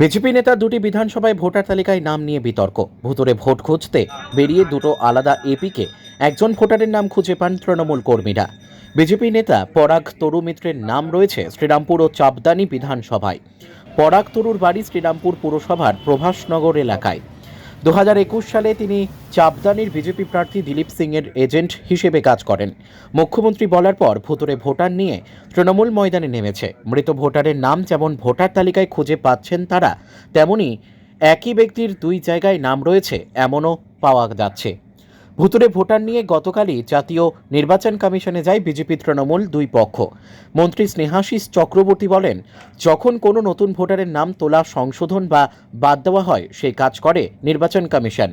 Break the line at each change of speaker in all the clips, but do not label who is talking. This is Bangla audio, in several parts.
বিজেপি নেতা দুটি বিধানসভায় ভোটার তালিকায় নাম নিয়ে বিতর্ক। ভুতুরে ভোট খুঁজতে বেরিয়ে দুটো আলাদা এপিকে একজন ভোটারের নাম খুঁজে পান তৃণমূল কর্মীরা। বিজেপি নেতা পরাগ তরু মিত্রের নাম রয়েছে শ্রীরামপুর ও চাপদানি বিধানসভায়। পরাগ তরুর বাড়ি শ্রীরামপুর পুরসভার প্রভাসনগর এলাকায়। দু হাজার একুশ সালে তিনি চাপদানির বিজেপি প্রার্থী দিলীপ সিংয়ের এজেন্ট হিসেবে কাজ করেন। মুখ্যমন্ত্রী বলার পর ভুতুরে ভোটার নিয়ে তৃণমূল ময়দানে নেমেছে। মৃত ভোটারের নাম যেমন ভোটার তালিকায় খুঁজে পাচ্ছেন তারা, তেমনি একই ব্যক্তির দুই জায়গায় নাম রয়েছে, এমনও পাওয়া যাচ্ছে। ভুতুরে ভোটার নিয়ে গতকালই জাতীয় নির্বাচন কমিশনে যায় বিজেপি তৃণমূল দুই পক্ষ। মন্ত্রী স্নেহাশিস চক্রবর্তী বলেন, যখন কোনো নতুন ভোটারের নাম তোলা সংশোধন বা বাদ দেওয়া হয় সেই কাজ করে নির্বাচন কমিশন।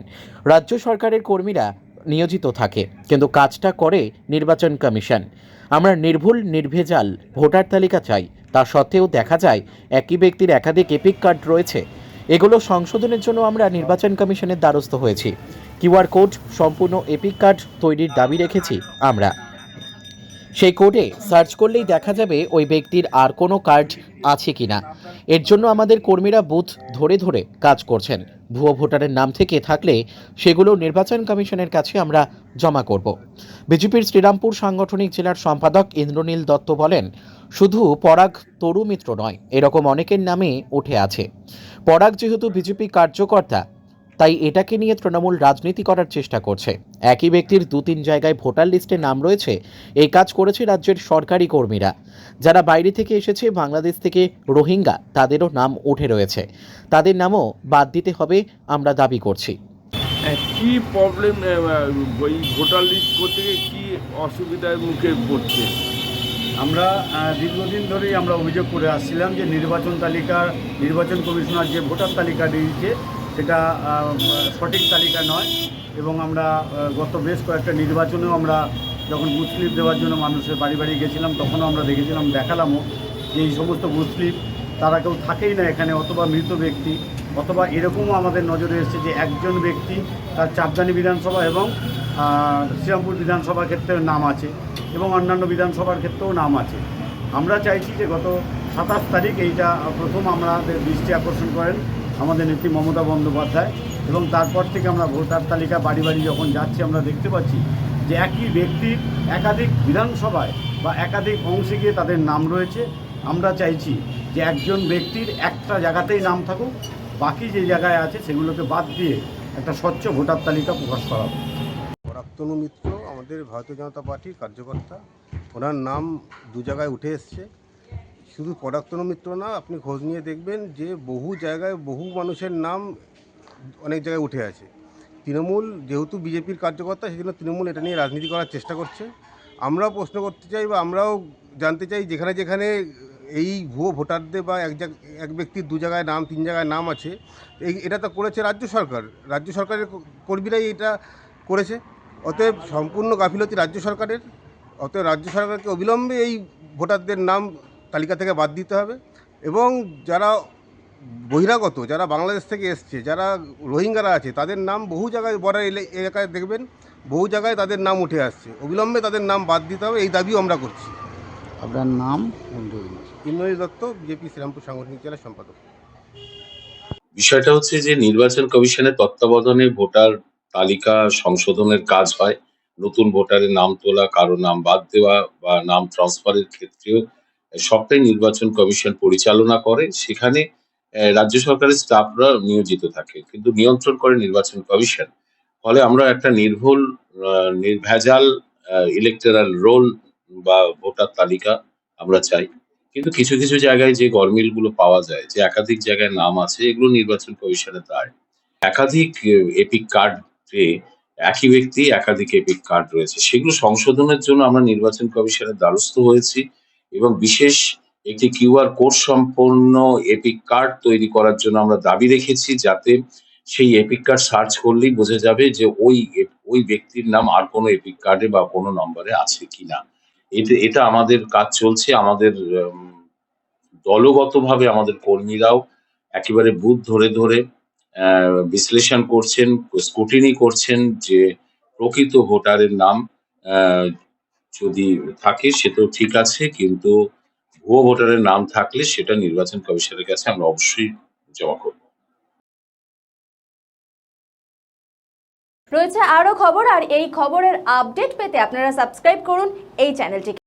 রাজ্য সরকারের কর্মীরা নিয়োজিত থাকে, কিন্তু কাজটা করে নির্বাচন কমিশন। আমরা নির্ভুল, নির্ভেজাল ভোটার তালিকা চাই। তা সত্ত্বেও দেখা যায়, একই ব্যক্তির একাধিক এপিক কার্ড রয়েছে। এগুলো সংশোধনের জন্য আমরা নির্বাচন কমিশনের দ্বারস্থ হয়েছি। কিউআর কোড সম্পূর্ণ এপিক কার্ড তৈরির দাবি রেখেছি আমরা। সেই কোডে সার্চ করলেই দেখা যাবে ওই ব্যক্তির আর কোনো কার্ড আছে কি না এর জন্য আমাদের কর্মীরা বুথ ধরে ধরে কাজ করছেন। ভুয়ো ভোটারের নাম থেকে থাকলে সেগুলো নির্বাচন কমিশনের কাছে আমরা জমা করব। বিজেপির শ্রীরামপুর সাংগঠনিক জেলার সম্পাদক ইন্দ্রনীল দত্ত বলেন, শুধু পরাগ তরু মিত্র নয়, এরকম অনেকের নামে উঠে আছে। পরাগ যেহেতু বিজেপি কার্যকর্তা তাই এটাকে নিয়ে তৃণমূল রাজনীতি করার চেষ্টা করছে। একই ব্যক্তির দু তিন জায়গায় ভোটার লিস্টে নাম রয়েছে এই কাজ করেছে রাজ্যের সরকারি কর্মীরা। যারা বাইরে থেকে এসেছে বাংলাদেশ থেকে রোহিঙ্গা তাদেরও নাম উঠে রয়েছে। তাদের নামও বাদ দিতে হবে আমরা দাবি করছি।
হ্যাঁ, কি প্রবলেম ওই ভোটার লিস্ট করতে গিয়ে কি অসুবিধার মুখে পড়ছে?
আমরা দীর্ঘদিন ধরেই আমরা অভিযোগ করে আসছিলাম যে নির্বাচন তালিকা নির্বাচন কমিশনার যে ভোটার তালিকা দিয়েছে সেটা সঠিক তালিকা নয়। এবং আমরা গত বেশ কয়েকটা নির্বাচনেও আমরা যখন বুথ স্লিপ দেওয়ার জন্য মানুষের বাড়ি বাড়ি গেছিলাম, তখনও আমরা দেখেছিলাম, দেখালামও যে এই সমস্ত বুথ স্লিপ তারা কেউ থাকেই না এখানে, অথবা মৃত ব্যক্তি, অথবা এরকমও আমাদের নজরে এসেছে যে একজন ব্যক্তি তার চাপদানি বিধানসভা এবং শ্রীরামপুর বিধানসভা ক্ষেত্রেও নাম আছে এবং অন্যান্য বিধানসভার ক্ষেত্রেও নাম আছে। আমরা চাইছি যে গত সাতাশ তারিখ এইটা প্রথম আমাদের দৃষ্টি আকর্ষণ করেন। আমাদের নেত্রী মমতা বন্দ্যোপাধ্যায় এবং তারপর থেকে আমরা ভোটার তালিকা বাড়ি বাড়ি যখন যাচ্ছি, আমরা দেখতে পাচ্ছি যে একই ব্যক্তির একাধিক বিধানসভায় বা একাধিক অংশে গিয়ে তাদের নাম রয়েছে আমরা চাইছি যে একজন ব্যক্তির একটা জায়গাতেই নাম থাকুক, বাকি যে জায়গায় আছে সেগুলোকে বাদ দিয়ে একটা স্বচ্ছ ভোটার তালিকা প্রকাশ করা।
পরাক্তনু মিত্র, আমাদের ভারতীয় জনতা পার্টির কার্যকর্তা, ওনার নাম দু জায়গায় উঠে এসছে শুধু পরাক্তনু মিত্র না, আপনি খোঁজ নিয়ে দেখবেন যে বহু জায়গায় বহু মানুষের নাম অনেক জায়গায় উঠে আছে। তৃণমূল যেহেতু বিজেপির কার্যকর্তা সেই জন্য তৃণমূল এটা নিয়ে রাজনীতি করার চেষ্টা করছে। আমরাও প্রশ্ন করতে চাই বা আমরাও জানতে চাই, যেখানে যেখানে এই ভুয়ো ভোটারদের বা এক এক ব্যক্তির দু জায়গায় নাম, তিন জায়গায় নাম আছে, এই এটা তো করেছে রাজ্য সরকার। রাজ্য সরকারের কর্মীরাই এটা করেছে। অতএব সম্পূর্ণ গাফিলতি রাজ্য সরকারের। অতএব রাজ্য সরকারকে অবিলম্বে এই ভোটারদের নাম তালিকা থেকে বাদ দিতে হবে। এবং যারা বহিরাগত যারা বাংলাদেশ থেকে এসছে যারা রোহিঙ্গারা আছে তাদের নাম বহু জায়গায় বর্ডার এলে- এলাকায় দেখবেন বহু জায়গায় তাদের নাম উঠে আসছে। অবিলম্বে তাদের নাম বাদ দিতে হবে এই দাবিও আমরা করছি।
আপনার নাম?
ইন্দ্রজিৎ দত্ত বিজেপি শ্রীরামপুর সাংগঠনিক জেলার সম্পাদক।
বিষয়টা হচ্ছে যে নির্বাচন কমিশনের তত্ত্বাবধানে ভোটার তালিকা সংশোধনের কাজ হয়। নতুন ভোটারের নাম তোলা কারও নাম বাদ দেওয়া বা নাম ট্রান্সফারের ক্ষেত্রেও সবটাই নির্বাচন কমিশন পরিচালনা করে। সেখানে রাজ্য সরকারের স্টাফরা নিয়োজিত থাকে, কিন্তু নিয়ন্ত্রণ করে নির্বাচন কমিশন। ফলে আমরা একটা নির্ভুল নির্ভেজাল ইলেকটোরাল রোল বা ভোটার তালিকা আমরা চাই। কিন্তু কিছু কিছু জায়গায় যে গরমিলগুলো পাওয়া যায়, যে একাধিক জায়গায় নাম আছে, এগুলো নির্বাচন কমিশনের দায় একাধিক এপিক কার্ড একই ব্যক্তি একাধিক এপিক কার্ড রয়েছে। সেগুলো সংশোধনের জন্য আমরা নির্বাচন কমিশনের দ্বারস্থ হয়েছি। এবং বিশেষ একটি কিউআর কোড সম্পন্ন এপিক কার্ড তৈরি করার জন্য আমরা দাবি রেখেছি যাতে সেই এপিক কার্ড সার্চ করলেই বোঝা যাবে যে ওই ওই ব্যক্তির নাম আর কোনো এপিক কার্ডে বা কোনো নম্বরে আছে কিনা। এটা এটা আমাদের কাজ চলছে। আমাদের দলগতভাবে আমাদের কর্মীরাও একেবারে বুথ ধরে ধরে বিশ্লেষণ করছেন, স্কুটিনি করছেন যে প্রকৃত ভোটারের নাম যদি থাকে সেটাও ঠিক আছে, কিন্তু ভুয়ো ভোটারের নাম থাকলে সেটা নির্বাচন কমিশনের কাছে আমরা অবশ্যই জমা করব।
রয়েছে আরও খবর, আর এই খবরের আপডেট পেতে আপনারা সাবস্ক্রাইব করুন এই চ্যানেলটিকে।